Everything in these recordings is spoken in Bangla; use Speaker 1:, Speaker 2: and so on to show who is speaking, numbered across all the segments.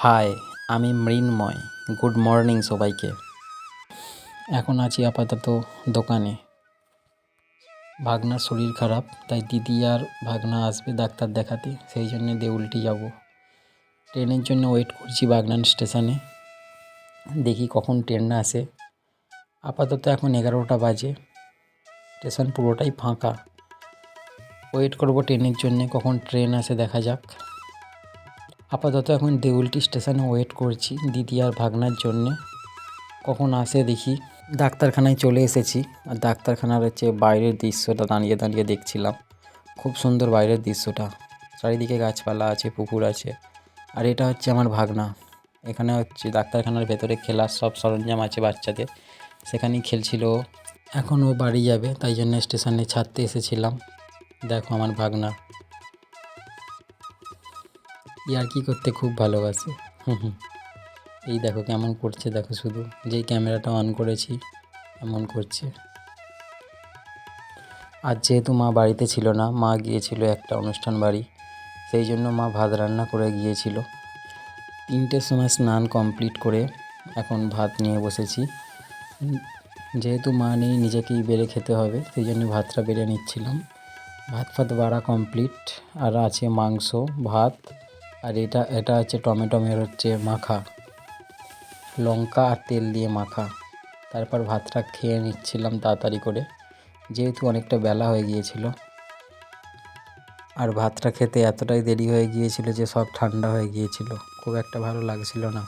Speaker 1: হাই, আমি মৃন্ময়। গুড মর্নিং সবাইকে। এখন আছি আপাতত দোকানে। ভাগনার শরীর খারাপ, তাই দিদি আর ভাগনা আসবে ডাক্তার দেখাতে, সেই জন্যে দেউলটি যাব। ট্রেনের জন্য ওয়েট করছি বাগনান স্টেশনে। দেখি কখন ট্রেন আসে। আপাতত এখন এগারোটা বাজে। স্টেশন পুরোটাই ফাঁকা। ওয়েট করব ট্রেনের জন্যে, কখন ট্রেন আসে দেখা যাক। আপাতত এখন দেউলটি স্টেশনে ওয়েট করছি দিদি আর ভাগনার জন্যে। কখন আসে দেখি। ডাক্তারখানায় চলে এসেছি আর ডাক্তারখানার হচ্ছে বাইরের দৃশ্যটা দাঁড়িয়ে দাঁড়িয়ে দেখছিলাম। খুব সুন্দর বাইরের দৃশ্যটা। চারিদিকে গাছপালা আছে, পুকুর আছে। আর এটা হচ্ছে আমার ভাগনা। এখানে হচ্ছে ডাক্তারখানার ভেতরে খেলার সব সরঞ্জাম আছে বাচ্চাদের। সেখানেই খেলছিল এখন ও বাড়ি যাবে, তাই জন্য স্টেশনে ছাড়তে এসেছিলাম। দেখো আমার ভাগনা। ইয়ার্কি করতে খুব ভালোবাসে। হুম হুম। এই দেখো কেমন করছে, দেখো শুধু। যেই ক্যামেরাটা অন করেছি, এমন করছে। আর যেহেতু মা বাড়িতে ছিল না, মা গিয়েছিল একটা অনুষ্ঠান বাড়ি। সেই জন্য মা ভাত রান্না করে গিয়েছিল। তিনটের সময় স্নান কমপ্লিট করে এখন ভাত নিয়ে বসেছি। যেহেতু মা নেই, নিজেকেই বেড়ে খেতে হবে, সেই জন্য ভাতটা বেড়ে নিচ্ছিলাম। ভাত ফাত বাড়া কমপ্লিট আর আছে মাংস, ভাত আর এটা এটা হচ্ছে টমেটো মের হচ্ছে মাখা। লঙ্কা আর তেল দিয়ে মাখা। তারপর ভাতটা খেয়ে নিচ্ছিলাম তাড়াতাড়ি করে। যেহেতু অনেকটা বেলা হয়ে গিয়েছিল। আর ভাতটা খেতে এতটাই দেরি হয়ে গিয়েছিল যে সব ঠান্ডা হয়ে গিয়েছিল। খুব একটা ভালো লাগছিল না।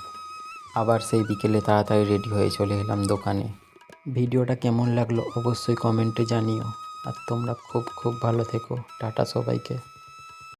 Speaker 1: আবার সেই বিকেলে তাড়াতাড়ি রেডি হয়ে চলে এলাম দোকানে। ভিডিওটা কেমন লাগল অবশ্যই কমেন্টে জানিও। আর তোমরা খুব খুব ভালো থেকো। টাটা সবাইকে।